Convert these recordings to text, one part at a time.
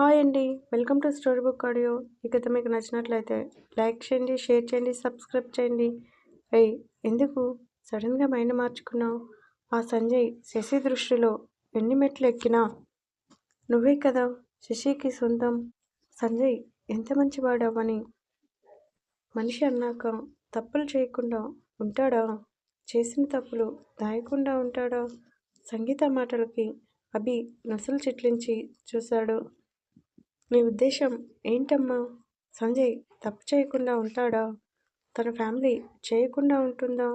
Hi అండి. Welcome to story book audio. ఈ కథ మీకు నచ్చినట్లయితే లైక్ చేయండి షేర్ చేయండి సబ్స్క్రైబ్ చేయండి. అయ్యి ఎందుకు? సడన్గా మైండ్ మార్చుకున్నావు? ఆ సంజయ్ శశి దృష్టిలో ఎన్ని మెట్లు ఎక్కినా నువ్వే కదా శశికి సొంతం. సంజయ్ ఎంత మంచివాడవని మనిషి అన్నాక తప్పులు చేయకుండా ఉంటాడా? చేసిన తప్పులు దాయకుండా ఉంటాడా? సంగీత మాటలకి అభి నసులు చిట్లించి చూశాడు. నీ ఉద్దేశం ఏంటమ్మా? సంజయ్ తప్పు చేయకుండా ఉంటాడా? తన ఫ్యామిలీ చేయకుండా ఉంటుందా?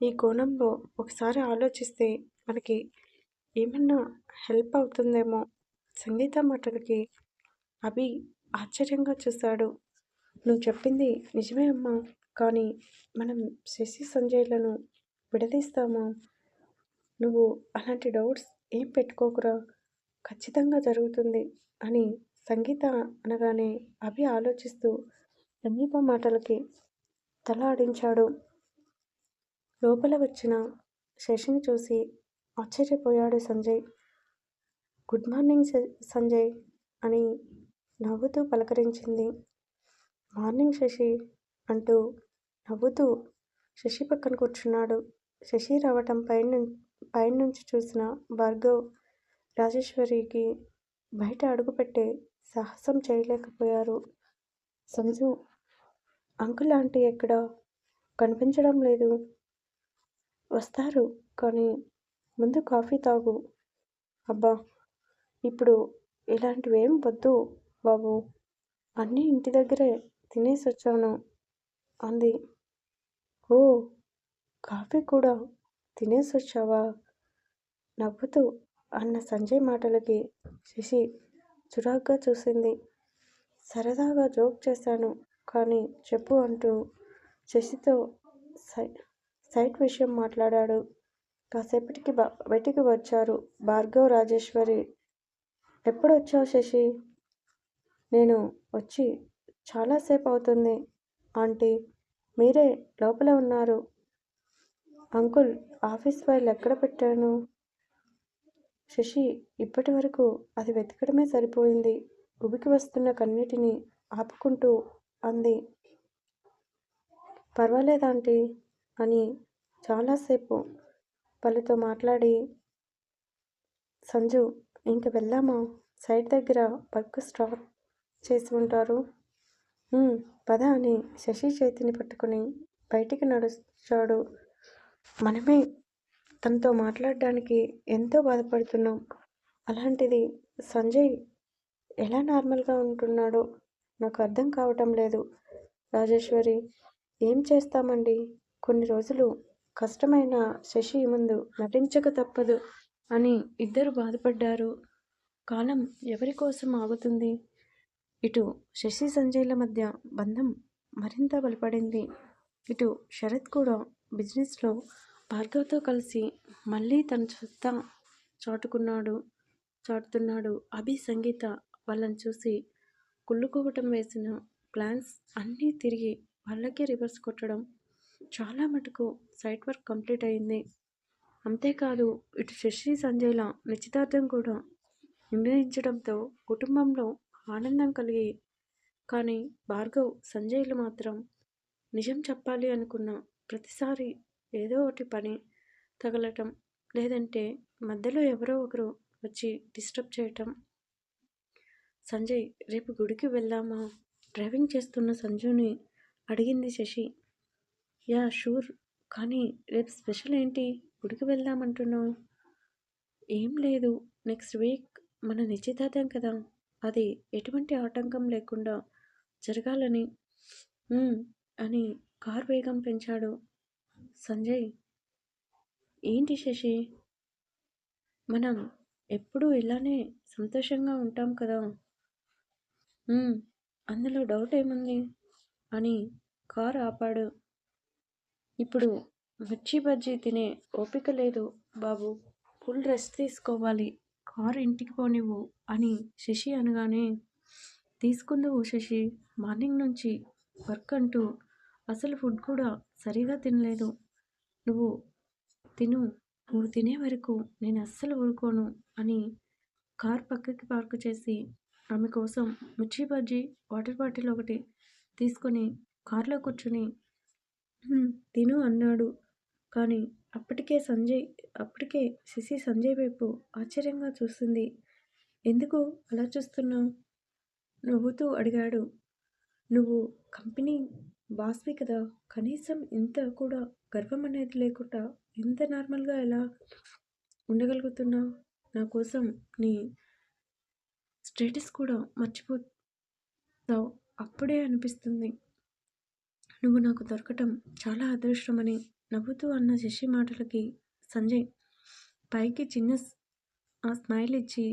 ఈ కోణంలో ఒకసారి ఆలోచిస్తే మనకి ఏమన్నా హెల్ప్ అవుతుందేమో? సంగీత మాటలకి అభి ఆశ్చర్యంగా చూశాడు నువ్వు చెప్పింది నిజమే అమ్మా. కానీ మనం శశి సంజయ్లను విడదీస్తామా? నువ్వు అలాంటి డౌట్స్ ఏం పెట్టుకోకురా? ఖచ్చితంగా జరుగుతుంది అని సంగీత అనగానే అభి ఆలోచిస్తూ సమీప మాటలకి తల ఆడించాడు. లోపల వచ్చిన శశిని చూసి ఆశ్చర్యపోయాడు సంజయ్. గుడ్ మార్నింగ్ సంజయ్ అని నవ్వుతూ పలకరించింది. మార్నింగ్ శశి అంటూ నవ్వుతూ శశి పక్కన కూర్చున్నాడు. శశి రావటం పైన పైనుంచి చూసిన భార్గవ్ రాజేశ్వరికి బయట అడుగుపెట్టే సాహసం చేయలేకపోయారు. సంజు అంకుల్ ఆంటీ ఎక్కడ? కనిపించడం లేదు. వస్తారు కానీ ముందు కాఫీ తాగు. అబ్బా ఇప్పుడు ఇలాంటివేం వద్దు బాబు. అన్నీ ఇంటి దగ్గరే తినేసి వచ్చాను అంది. ఓ కాఫీ కూడా తినేసి వచ్చావా నవ్వుతూ అన్న సంజయ్ మాటలకి శశి చిరాగ్గా చూసింది. సరదాగా జోక్ చేశాను. కానీ చెప్పు అంటూ శశితో సై సైట్ విషయం మాట్లాడాడు. కాసేపటికి బయటికి వచ్చారు భార్గవ్ రాజేశ్వరి. ఎప్పుడు వచ్చావు శశి? నేను వచ్చి చాలాసేపు అవుతుంది ఆంటీ. మీరే లోపల ఉన్నారు. అంకుల్ ఆఫీస్ ఫైల్ ఎక్కడ పెట్టాను? శశి ఇప్పటి వరకు అది వెతకడమే సరిపోయింది. ఉబికి వస్తున్న కన్నిటిని ఆపుకుంటూ అంది. పర్వాలేదాంటీ అని చాలాసేపు వాళ్ళతో మాట్లాడి సంజు ఇంక వెళ్దామా? సైట్ దగ్గర వర్క్ స్టార్ట్ చేసి ఉంటారు. పద అని శశి చేతిని పట్టుకుని బయటికి నడుస్తాడు. మనమే తనతో మాట్లాడడానికి ఎంతో బాధపడుతున్నాం. అలాంటిది సంజయ్ ఎలా నార్మల్గా ఉంటున్నాడో నాకు అర్థం కావటం లేదు. రాజేశ్వరి ఏం చేస్తామండి? కొన్ని రోజులు కష్టమైన శశి ముందు నటించక తప్పదు అని ఇద్దరు బాధపడ్డారు. కాలం ఎవరి కోసం ఆగుతుంది? ఇటు శశి సంజయ్ల మధ్య బంధం మరింత బలపడింది. ఇటు శరత్ కూడా బిజినెస్లో భార్గవ్తో కలిసి మళ్ళీ తన సత్తా చాటుకున్నాడు చాటుతున్నాడు. అభి సంగీత వాళ్ళని చూసి కుళ్ళుకోవటం వేసిన ప్లాన్స్ అన్నీ తిరిగి వాళ్ళకే రివర్స్ కొట్టడం చాలా మటుకు సైట్ వర్క్ కంప్లీట్ అయింది. అంతేకాదు ఇటు శశి సంజయ్ల నిశ్చితార్థం కూడా నిర్ణయించడంతో కుటుంబంలో ఆనందం కలిగి కానీ భార్గవ్ సంజయ్లు మాత్రం నిజం చెప్పాలి అనుకున్న ప్రతిసారి ఏదో ఒకటి పని తగలటం లేదంటే మధ్యలో ఎవరో ఒకరు వచ్చి డిస్టర్బ్ చేయటం. సంజయ్ రేపు గుడికి వెళ్దామా? డ్రైవింగ్ చేస్తున్న సంజుని అడిగింది శశి. యా షూర్ కానీ రేపు స్పెషల్ ఏంటి? గుడికి వెళ్దామంటున్నావు. ఏం లేదు నెక్స్ట్ వీక్ మన నిశ్చితార్థం కదా. అది ఎటువంటి ఆటంకం లేకుండా జరగాలని. అని కార్ వేగం పెంచాడు. సంజయ్ ఏంటి శశి? మనం ఎప్పుడూ ఇలానే సంతోషంగా ఉంటాం కదా? అందులో డౌట్ ఏముంది? అని కారు ఆపాడు. ఇప్పుడు మిర్చి బజ్జీ తినే ఓపిక లేదు బాబు. ఫుల్ రెస్ట్ తీసుకోవాలి. కారు ఇంటికి పోనివ్వు అని శశి అనగానే తీసుకుందువు శశి. మార్నింగ్ నుంచి వర్క్ అంటూ అసలు ఫుడ్ కూడా సరిగా తినలేదు. నువ్వు తిను. నువ్వు తినే వరకు నేను అస్సలు ఊరుకోను అని కార్ పక్కకి పార్క్ చేసి ఆమె కోసం మిర్చి బజ్జీ వాటర్ బాటిల్ ఒకటి తీసుకొని కారులో కూర్చుని తిను అన్నాడు. కానీ అప్పటికే సంజయ్ అప్పటికే శశి సంజయ్ వైపు ఆశ్చర్యంగా చూస్తుంది ఎందుకు అలా చూస్తున్నావు? నవ్వుతూ అడిగాడు. నువ్వు కంపెనీ బాస్వి కదా కనీసం ఇంత కూడా గర్వం అనేది లేకుండా ఇంత నార్మల్గా ఎలా ఉండగలుగుతున్నావు నా కోసం నీ స్టేటస్ కూడా మర్చిపోతావు. అప్పుడే అనిపిస్తుంది. నువ్వు నాకు దొరకటం చాలా అదృష్టమని నవ్వుతూ అన్న శశి మాటలకి సంజయ్ పైకి చిన్న ఆ స్మైల్ ఇచ్చి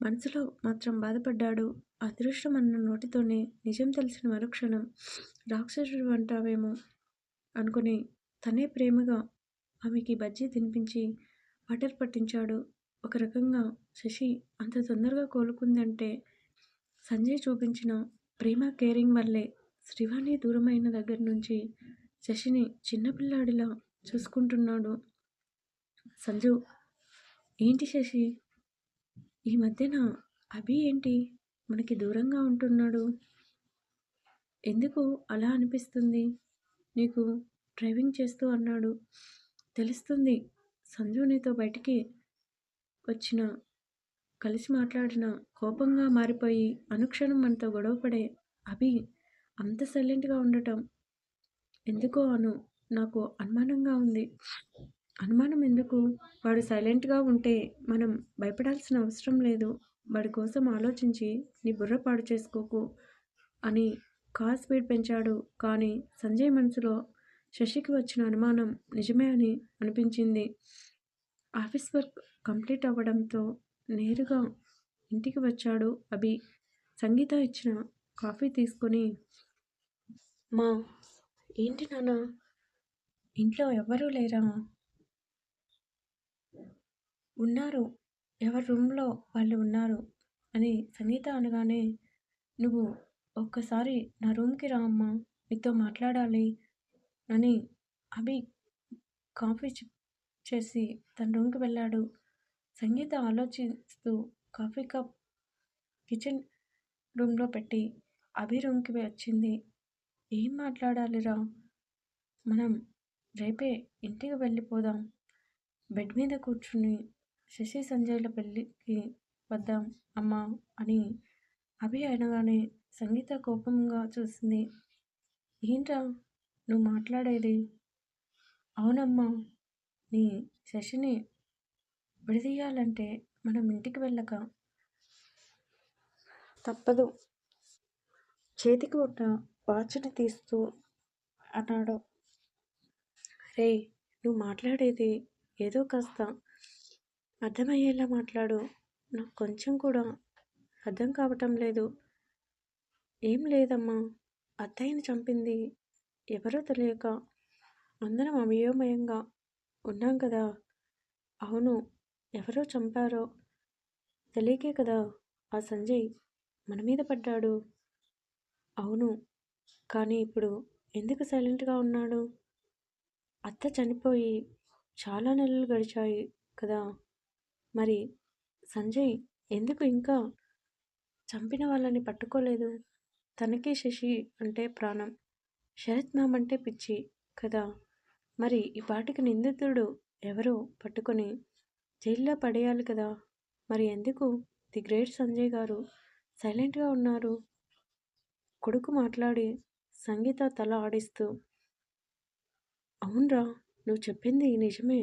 మనసులో మాత్రం బాధపడ్డాడు. అదృష్టం అన్న నోటితోనే నిజం తెలిసిన మరుక్షణం రాక్షసుడు అంటావేమో అనుకుని తనే ప్రేమగా ఆమెకి బజ్జీ తినిపించి వాటర్ పట్టించాడు. ఒక రకంగా శశి అంత తొందరగా కోలుకుందంటే సంజయ్ చూపించిన ప్రేమ కేరింగ్ వల్లే శ్రీవాణి దూరమైన దగ్గర నుంచి శశిని చిన్నపిల్లాడిలా చూసుకుంటున్నాడు. సంజు ఏంటి శశి? ఈ మధ్యన అభి ఏంటి? మనకి దూరంగా ఉంటున్నాడు. ఎందుకు అలా అనిపిస్తుంది? నీకు డ్రైవింగ్ చేస్తూ అన్నాడు. తెలుస్తుంది. సంజు నీతో బయటికి వచ్చిన కలిసి మాట్లాడిన కోపంగా మారిపోయి అనుక్షణం మనతో గొడవపడే అభి అంత సైలెంట్గా ఉండటం. ఎందుకో అను నాకు అనుమానంగా ఉంది. అనుమానం ఎందుకు? వాడు సైలెంట్గా ఉంటే మనం భయపడాల్సిన అవసరం లేదు. వాడి కోసం ఆలోచించి నీ బుర్ర పాడు చేసుకోకు అని కార్ స్పీడ్ పెంచాడు. కానీ సంజయ్ మనసులో శశికి వచ్చిన అనుమానం నిజమే అని అనిపించింది. ఆఫీస్ వర్క్ కంప్లీట్ అవ్వడంతో నేరుగా ఇంటికి వచ్చాడు అభి. సంగీత ఇచ్చిన కాఫీ తీసుకొని మా ఏంటి నాన్న? ఇంట్లో ఎవ్వరూ లేరా? ఉన్నారు. ఎవరి రూమ్లో వాళ్ళు ఉన్నారు అని సంగీత అనగానే నువ్వు ఒక్కసారి నా రూమ్కి రా అమ్మా నీతో మాట్లాడాలి అని అభి కాఫీ చేసి తన రూమ్కి వెళ్ళాడు. సంగీత ఆలోచిస్తూ కాఫీ కప్ కిచెన్ రూమ్లో పెట్టి అభి రూమ్కి వచ్చింది. ఏం మాట్లాడాలిరా? మనం రేపే ఇంటికి వెళ్ళిపోదాం. బెడ్ మీద కూర్చుని శశి సంజయ్ల పెళ్ళికి వద్దాం అమ్మా అని అభి అనగానే సంగీత కోపంగా చూసింది. ఏంట్రా నువ్వు మాట్లాడేది? అవునమ్మా నీ శశిని విడదీయాలంటే మనం ఇంటికి వెళ్ళక. తప్పదు. చేతికి ఉన్న వాచ్ని తీస్తూ అన్నాడు. రే నువ్వు మాట్లాడేది ఏదో కాస్త అర్థమయ్యేలా మాట్లాడు. నాకు కొంచెం కూడా అర్థం కావటం లేదు. ఏం లేదమ్మా. అత్తయ్యని చంపింది ఎవరో తెలియక. అందరం అమయోమయంగా ఉన్నాం కదా. అవును ఎవరో చంపారో తెలియకే కదా ఆ సంజయ్ మన మీద పడ్డాడు. అవును కానీ ఇప్పుడు ఎందుకు సైలెంట్గా ఉన్నాడు? అత్త చనిపోయి చాలా నెలలు గడిచాయి కదా. మరి సంజయ్ ఎందుకు ఇంకా చంపిన వాళ్ళని పట్టుకోలేదు? తనకి శశి అంటే ప్రాణం. శరత్ మామంటే అంటే పిచ్చి కదా? మరి ఈ పాటికి నిందితుడు ఎవరో పట్టుకొని జైల్లో పడేయాలి కదా? మరి ఎందుకు ది గ్రేట్ సంజయ్ గారు సైలెంట్గా ఉన్నారు? కొడుకు మాట్లాడి సంగీత తల ఆడిస్తూ అవునరా నువ్వు చెప్పింది నిజమే.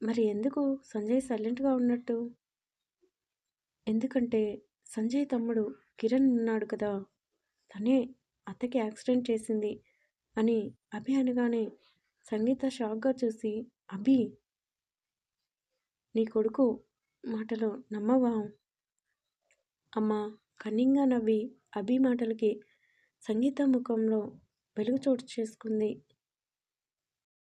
మరి ఎందుకు సంజయ్ సైలెంట్గా ఉన్నట్టు? ఎందుకంటే సంజయ్ తమ్ముడు కిరణ్ ఉన్నాడు కదా తనే అత్తకి యాక్సిడెంట్ చేసింది అని అభి అనగానే సంగీత షాక్గా చూసి అభి నీ కొడుకు మాటలు నమ్మవా? అమ్మ కన్నింగా నవ్వి అభి మాటలకి సంగీత ముఖంలో వెలుగు చోటు చేసుకుంది.